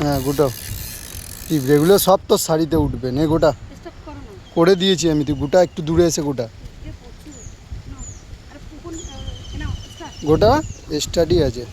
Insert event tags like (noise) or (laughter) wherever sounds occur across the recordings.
হ্যাঁ গোটা। পিঁপড়েগুলো সব তোর শাড়িতে উঠবে নে গোটা? করো দিয়েছি আমি তুই গোটা একটু দূরে এসে গোটা। গোটা? স্টাডি আছে।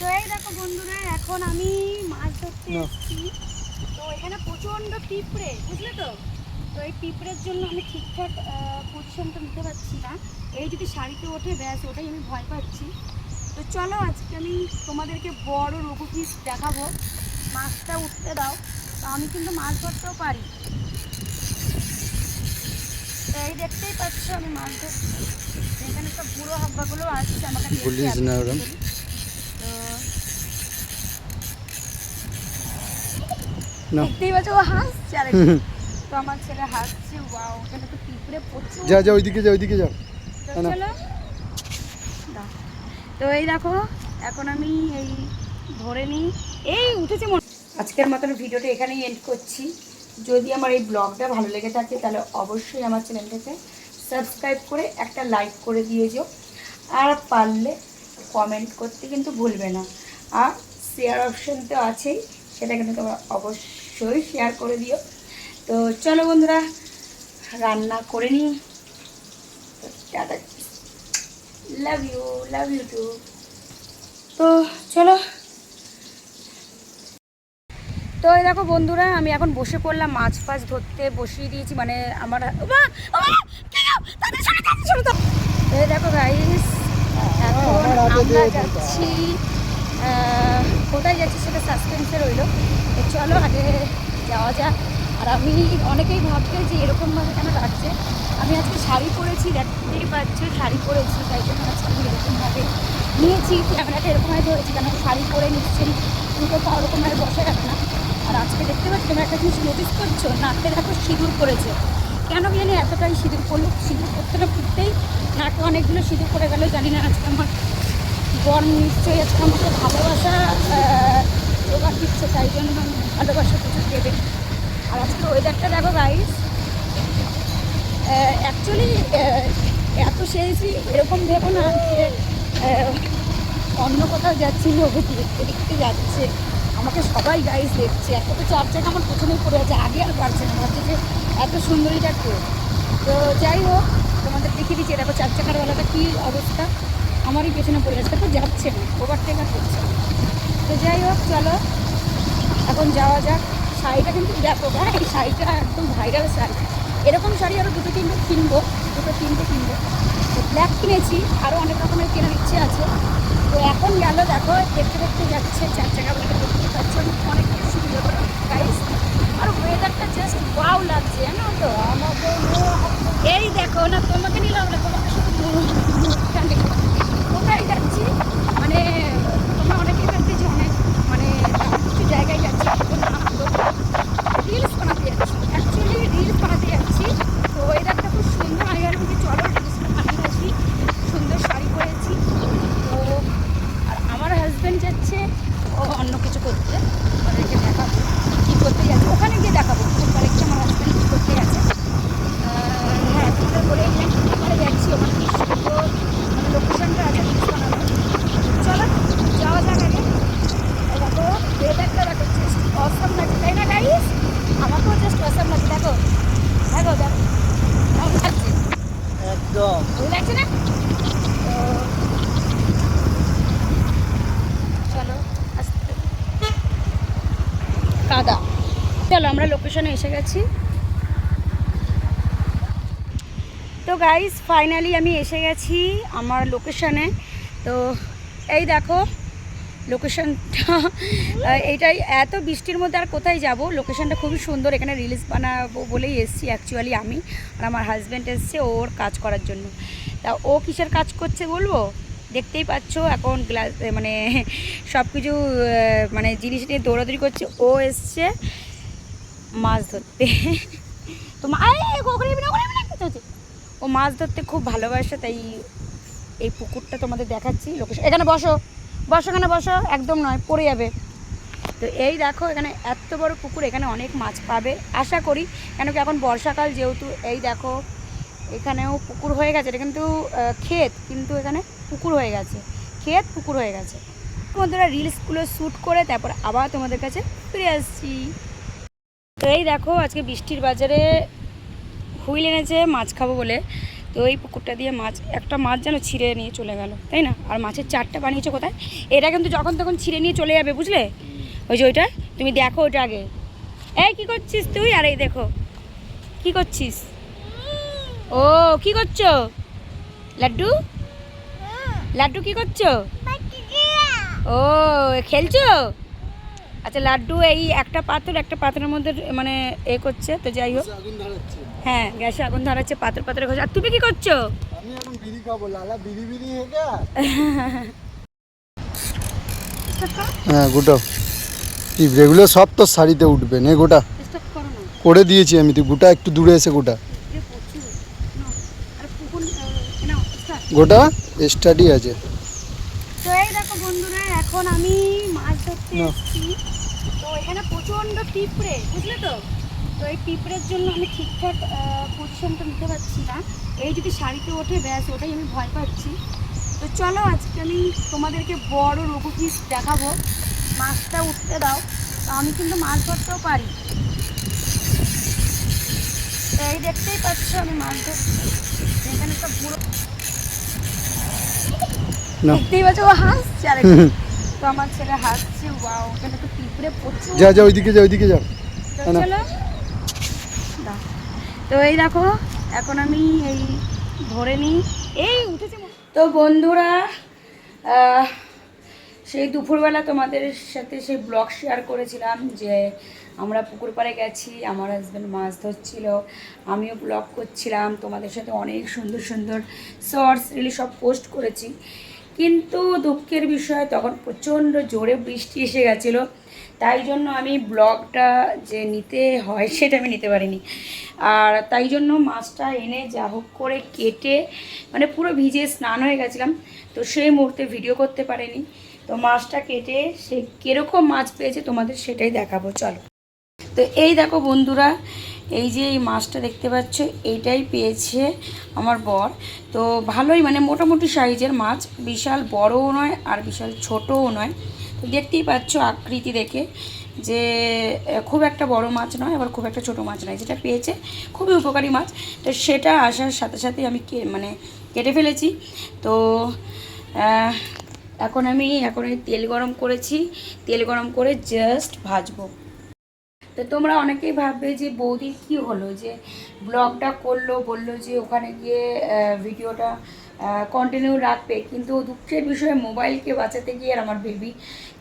তো এই দেখো বন্ধুরা এখন আমি মাছ ধরতে এসেছি। তো এখানে প্রচণ্ড পিঁপড়ে বুঝলে তো? তো এই পিঁপড়ের জন্য আমি ঠিকঠাক পজিশনটা নিতে পারছি না। এই যদি শাড়িতে ওঠে ব্যাস ওটাই আমি ভয় পাচ্ছি। তো চলো আজকে আমি তোমাদেরকে বড় রঘু পিস দেখাবো। মাছটা উঠতে দাও তো আমি কিন্তু মাছ ধরতেও পারি। এই দেখতেই পাচ্ছ আমি মাছ ধরছি। এখানে সব বুড়ো হাব্বাগুলো আসছে আমাকে দেখতে বলিস না ওরম। তো না দেখতেই পাচ্ছ ও হাসছে আর তো আমার ছেলে হাসছে ওয়াও ওখানে তো পিঁপড়ে প্রচুর। যা যা ওইদিকে যা ওইদিকে যা। চলো। দাও। তো এই দেখো, এখন আমি এই ধরে নিই। এই উঠেছে মনে আজকের মতন ভিডিওটা এখানেই এন্ড করছি। যদি আমার এই ব্লগটা ভালো লেগে থাকে, তাহলে অবশ্যই আমার চ্যানেলটাকে সাবস্ক্রাইব করে একটা লাইক করে দিয়ে যেও। আর পারলে কমেন্ট করতে কিন্তু ভুলবে না। আর শেয়ার অপশন তো আছেই, সেটা কিন্তু তোমরা অবশ্যই শেয়ার করে দিও। তো চলো বন্ধুরা, রান্না করে নিই। Tata. Love you love you too তো চলো। তো এই দেখো বন্ধুরা আমি এখন বসে পড়লাম মাছ ফাছ ধরতে বসিয়ে দিয়েছি মানে আমার এই দেখো গাইস এখন আমরা যাচ্ছি কোথায় যাচ্ছি সেটা সাসপেন্সে রইল। চলো আগে যাওয়া যাক। আর আমি অনেকেই ভাবছে যে এরকমভাবে কেন লাগছে আমি আজকে শাড়ি পরেছি, দেখতেই পাচ্ছ, শাড়ি পরেছি, তাই জন্য আজকে আমি এরকমভাবে নিয়েছি। ক্যামেরাটা এরকমভাবে ধরেছি, কেন শাড়ি পরে নিচ্ছেন? দুটো পা ওরকমভাবে বসে রাখে না। আর আজকে দেখতে পাচ্ছি তুমি একটা জিনিস নোটিস করছ? নাকে দেখো সিঁদুর পড়েছে। কেন জানি এতটাই সিঁদুর পড়ল, সিঁদুর করতে না ফুটতেই নাকে অনেকগুলো সিঁদুর পড়ে গেল, জানি না আজকে আমার বর নিশ্চয়ই আজকে আমাকে ভালোবাসা জোগাড় দিচ্ছে, তাই জন্য ভালোবাসা প্রচুর দেবে। আর আজকে ওয়েদারটা দেখো গাইস অ্যাকচুয়ালি এত সেরেছি এরকম ভেবো না যে অন্য কোথাও যাচ্ছি লোকে দেখতে দেখতে যাচ্ছে। আমাকে সবাই গাইস দেখছে। এত তো চার চাকা আমার প্রথমেই পড়ে আছে, আগে আর পারছে না। ভাবছে যে এত সুন্দরীটা কেউ তো যাই হোক, তোমাদের দেখিয়ে দিচ্ছি, দেখো চার চাকার বেলাটা কী অবস্থা। আমারই পেছনে পড়ে আছে তো যাচ্ছে না ওভারটেক আর করছে। তো যাই হোক, চলো, এখন যাওয়া যাক। শাড়িটা কিন্তু দেখো ভাই এই শাড়িটা একদম ভাইরাল শাড়ি। এরকম শাড়ি আরও দুটো তিনটে কিনবো, দুটো তিনটে কিনবো। তো ব্ল্যাক কিনেছি আরও অনেক রকমের কেনার ইচ্ছে আছে। তো এখন গেল, দেখো, দেখতে দেখতে যাচ্ছে, চার চাকা বলে দেখতে পাচ্ছ অনেক সুন্দর গাইস আর ওয়েদারটা জাস্ট ওয়াও লাগছে, জানো তো? আমাকে এই দেখো না, তোমাকে নিলাম না, তোমাকে শুধু মুখটা নিলাম। কোথায় যাচ্ছি মানে তোমরা অনেকেই ভাবছি যে অনেক মানে কিছু জায়গায় যাচ্ছি রিলস বানাতে যাচ্ছি অ্যাকচুয়ালি রিলস বানাতে যাচ্ছি তো ওয়েদারটা খুব সুন্দর আমি আর কি চলো রিলসটা বানিয়ে আসি সুন্দর শাড়ি পরেছি তো আর আমার হাজব্যান্ড যাচ্ছে ও অন্য কিছু করতে ওদেরকে দেখাবো কী করতে যাচ্ছে ওখানে গিয়ে দেখাবো ওখানে গিয়ে আমার হাজব্যান্ড কী করতে গেছে আহ, হ্যাঁ তোমাদের বলে গেলাম ওখানে যাচ্ছি ওখানে কি সুন্দর মানে লোকেশনটা আছে রিলস বানাবো চলো যাওয়া যাক আগে এই দেখো ওয়েদারটা দেখো জাস্ট অসম লাগছে তাই না গাইস আমাকেও জাস্ট অসম লাগছে দেখো দেখো দেখো কেমন লাগছে একদম ভালো লাগছে না তো চলো আস্তে কাদা চলো, আমরা লোকেশনে এসে গেছি। তো গাইস ফাইনালি আমি এসে গেছি আমার লোকেশনে তো এই দেখো লোকেশনটা এইটাই, এত বৃষ্টির মধ্যে আর কোথায় যাব? লোকেশনটা খুবই সুন্দর, এখানে রিলস বানাবো বলেই এসছি অ্যাকচুয়ালি আমি। আর আমার হাজব্যান্ড এসছে ওর কাজ করার জন্য। তা ও কিসের কাজ করছে বলব? দেখতেই পাচ্ছ, এখন গ্লাস মানে সব কিছু মানে জিনিস নিয়ে দৌড়াদৌড়ি করছে। ও এসছে মাছ ধরতে। তো? ও মাছ ধরতে খুব ভালোবাসে, তাই এই পুকুরটা তোমাদের দেখাচ্ছি লোকেশন এখানে বসো বসো, এখানে বসো, একদম নয়, পড়ে যাবে। তো এই দেখো, এখানে এত বড় পুকুর, এখানে অনেক মাছ পাবে, আশা করি। কেন কি এখন বর্ষাকাল যেহেতু, এই দেখো, এখানেও পুকুর হয়ে গেছে, এটা কিন্তু ক্ষেত, কিন্তু এখানে পুকুর হয়ে গেছে। ক্ষেত পুকুর হয়ে গেছে। বন্ধুরা রিলসগুলো শ্যুট করে তারপর আবার তোমাদের কাছে ফিরে আসছি। তো এই দেখো আজকে বৃষ্টির বাজারে হুইল এনেছে মাছ খাব বলে। তো এই পুকুরটা দিয়ে মাছ একটা মাছ যেন ছিঁড়ে নিয়ে চলে গেল তাই না? আর মাছের চারটা বানিয়েছে কোথায়? এটা কিন্তু যখন তখন ছিঁড়ে নিয়ে চলে যাবে বুঝলে? ওই যে ওইটা তুমি দেখো ওইটা আগে। এই কি করছিস তুই? আর এই দেখো কি করছিস? ও কি করছ? লাড্ডু? লাড্ডু কি করছ? ও খেলছো? আচ্ছা লাড্ডু এই একটা পাথর একটা পাথরের মধ্যে মানে এ করছে তো যাই হোক। হ্যাঁ গ্যাসে আগুন ধরাচ্ছে পাথর পাথরে করছে আর তুমি কি করছ? আমি এখন বিড়ি খাব লালা বিড়ি বিড়ি হেঁটে হ্যাঁ গোটা। সব তোর শাড়িতে উঠবে নে গোটা। স্টপ করো দিয়েছি আমি তুই গোটা একটু দূরে এসে গোটা। গোটা স্টাডি আছে। তো এই দেখো বন্ধুরা এখন আমি মাছ ধরতে এসেছি। প্রচণ্ড পিঁপড়ে বুঝলে তো? তো এই পিঁপড়ের জন্য আমি ঠিকঠাক পজিশনটা নিতে পারছি না। এই যদি শাড়িতে ওঠে ব্যাস ওটাই আমি ভয় পাচ্ছি। তো চলো আজকে আমি তোমাদেরকে বড় রঘু পিস দেখাবো। মাছটা উঠতে দাও। তো আমি কিন্তু মাছ ধরতেও পারি। তো এই দেখতেই পাচ্ছ আমি মাছ ধরছি। এখানে তো পুরো দেখতেই পাচ্ছ ও হাসছে আর তো আমার ছেলে হাসছে ওয়াও ওখানে তো পিঁপড়ে প্রচুর যা যা ওইদিকে যা ওইদিকে যা। তো চলো। তো এই দেখো এখন আমি এই ধরে নিই। এই উঠেছে তো বন্ধুরা সেই দুপুরবেলা তোমাদের সাথে সেই ব্লগ শেয়ার করেছিলাম যে আমরা পুকুর পাড়ে গেছি আমার হাজব্যান্ড মাছ ধরছিল আমিও ব্লগ করছিলাম তোমাদের সাথে অনেক সুন্দর সুন্দর শর্টস রিলি সব পোস্ট করেছি। কিন্তু দুঃখের বিষয় তখন প্রচণ্ড জোরে বৃষ্টি এসে গেছিল। তাই জন্য আমি ব্লগটা যে নিতে হয় (laughs) সেটা আমি নিতে পারিনি। আর তাই জন্য মাছটা এনে যা হোক করে কেটে মানে পুরো ভিজে স্নান হয়ে গেছিলাম, তো সেই মুহূর্তে ভিডিও করতে পারিনি। তো মাছটা কেটে সে কীরকম মাছ পেয়েছে তোমাদের সেটাই দেখাবো, চলো। তো এই দেখো বন্ধুরা, এই যে এই মাছটা দেখতে পাচ্ছ, এইটাই পেয়েছে আমার বর। তো ভালোই মানে মোটামুটি সাইজের মাছ, বিশাল বড়ও নয় আর বিশাল ছোটও নয়। দেখতেই পাচ্ছ আকৃতি দেখে যে খুব একটা বড় মাছ নয়, আবার খুব একটা ছোট মাছ নয়, যেটা পেয়েছে খুবই উপকারী মাছ। তো সেটা আসার সাথে সাথে আমি মানে কেটে ফেলেছি। তো এখন আমি, এখন তেল গরম করেছি, তেল গরম করে জাস্ট ভাজবো। তো তোমরা অনেকেই ভাববে যে বৌদির কি হলো? যে ব্লগটা করল, বলল যে, ওখানে গিয়ে ভিডিওটা কন্টিনিউ রাখবে কিন্তু দুঃখের বিষয়ে মোবাইলকে বাঁচাতে গিয়ে আর আমার বেবি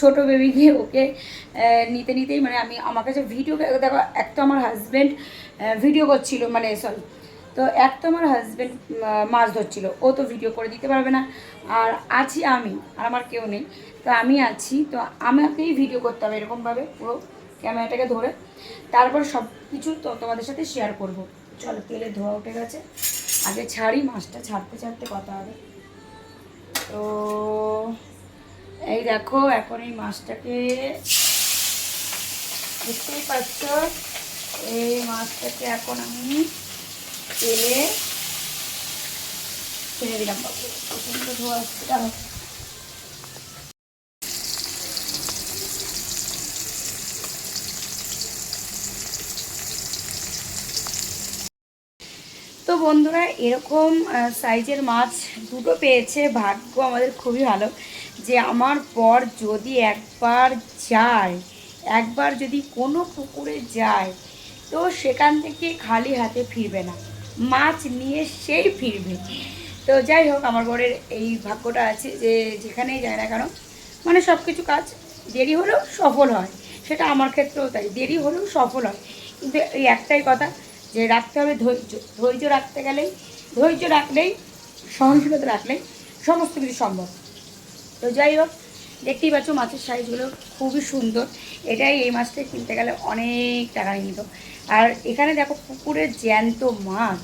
ছোট বেবিকে ওকে নিতে নিতেই মানে আমি, আমার কাছে ভিডিও দেখো, এক তো আমার হাজব্যান্ড ভিডিও করছিল মানে সরি তো এক তো আমার হাজব্যান্ড মাছ ধরছিল, ও তো ভিডিও করে দিতে পারবে না। আর আছি আমি, আর আমার কেউ নেই, তো আমি আছি, তো আমাকেই ভিডিও করতে হবে এরকমভাবে, পুরো ক্যামেরাটাকে ধরে। তারপর সব কিছু তো তোমাদের সাথে শেয়ার করব। চলো, তেলে ধোয়া উঠে গেছে। আগে ছাড়ি, মাছটা ছাড়তে ছাড়তে কথা হবে। তো এই দেখো, এখন এই মাছটাকে বুঝতেই পারছ, এই মাছটাকে এখন আমি তেলে ছেড়ে দিলাম। বাবু প্রচণ্ড ধোয়া বন্ধুরা, এরকম সাইজের মাছ দুটো পেয়েছে। ভাগ্য আমাদের খুবই ভালো যে আমার পর যদি একবার যায়, একবার যদি কোনো পুকুরে যায়, তো সেখান থেকে খালি হাতে ফিরবে না। মাছ নিয়ে সেই ফিরবে। তো যাই হোক, আমার বরের এই ভাগ্যটা আছে যে যেখানেই যায় না কেন মানে সব কিছু কাজ দেরি হলেও সফল হয়। সেটা আমার ক্ষেত্রেও তাই, দেরি হলেও সফল হয়। কিন্তু এই একটাই কথা যে রাখতে হবে, ধৈর্য ধৈর্য রাখতে গেলেই, ধৈর্য রাখলেই, সহনশীলতা রাখলেই সমস্ত কিছু সম্ভব। তো যাই হোক, দেখতেই পাচ্ছ মাছের সাইজগুলো খুবই সুন্দর। এটাই এই মাছটা কিনতে গেলে অনেক টাকা নিত। আর এখানে দেখো পুকুরের জ্যান্ত মাছ।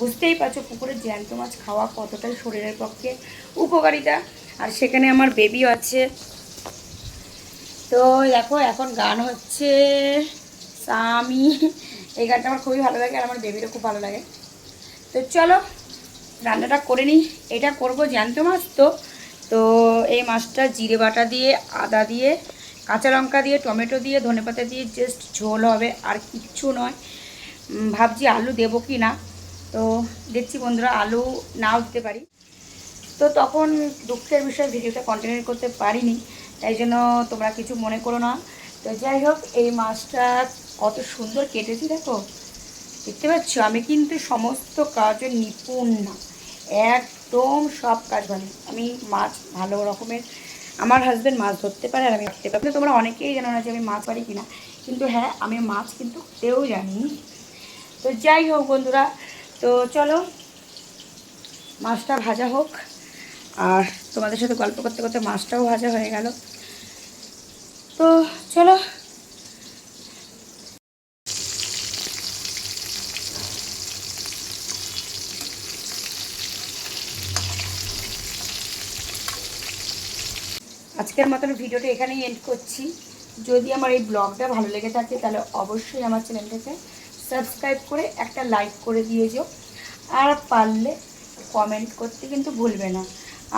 বুঝতেই পারছ পুকুরের জ্যান্ত মাছ খাওয়া কতটাই শরীরের পক্ষে উপকারিতা। আর সেখানে আমার বেবিও আছে। তো দেখো, এখন গান হচ্ছে। স্বামী এই গানটা আমার খুবই ভালো লাগে আর আমার বেবিরও খুব ভালো লাগে। তো চলো, রান্নাটা করে নিই। এটা করব জ্যান্ত মাছ তো। তো এই মাছটা জিরে বাটা দিয়ে, আদা দিয়ে, কাঁচা লঙ্কা দিয়ে, টমেটো দিয়ে ধনেপাতা দিয়ে জাস্ট ঝোল হবে, আর কিচ্ছু নয়। ভাবছি আলু দেবো কি না। তো দেখছি বন্ধুরা আলু নাও দিতে পারি। তো তখন দুঃখের বিষয়ে, ভিডিওটা কন্টিনিউ করতে পারিনি, তাই জন্য তোমরা কিছু মনে করো না। তো যাই হোক, এই মাছটা কত সুন্দর কেটেছি দেখো। দেখতে পাচ্ছ? আমি কিন্তু সমস্ত কাজে নিপুণ না। একদম সব কাজ ভালো আমি মাছ ভালো রকমের আমার হাজব্যান্ড মাছ ধরতে পারে আর আমি ধরতে পারি। তোমরা অনেকেই জানো না যে আমি মাছ পারি কিনা। কিন্তু হ্যাঁ আমি মাছ কিন্তু তেও জানি তো যাই হোক বন্ধুরা, তো চলো মাছটা ভাজা হোক। আর তোমাদের সাথে গল্প করতে করতে মাছটাও ভাজা হয়ে গেল। তো চলো আজকের মতন ভিডিওটা এখানেই এন্ড করছি। যদি আমার এই ব্লগটা ভালো লেগে থাকে, তাহলে অবশ্যই আমার চ্যানেলটাকে সাবস্ক্রাইব করে একটা লাইক করে দিয়ে যেও। আর পারলে কমেন্ট করতে কিন্তু ভুলবে না।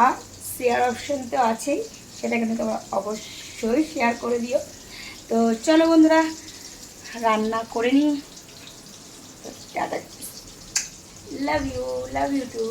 আর শেয়ার অপশন তো আছেই, সেটা কিন্তু তোমরা অবশ্যই শেয়ার করে দিও। তো চলো বন্ধুরা, রান্না করে নিই। Tata. Love you love you too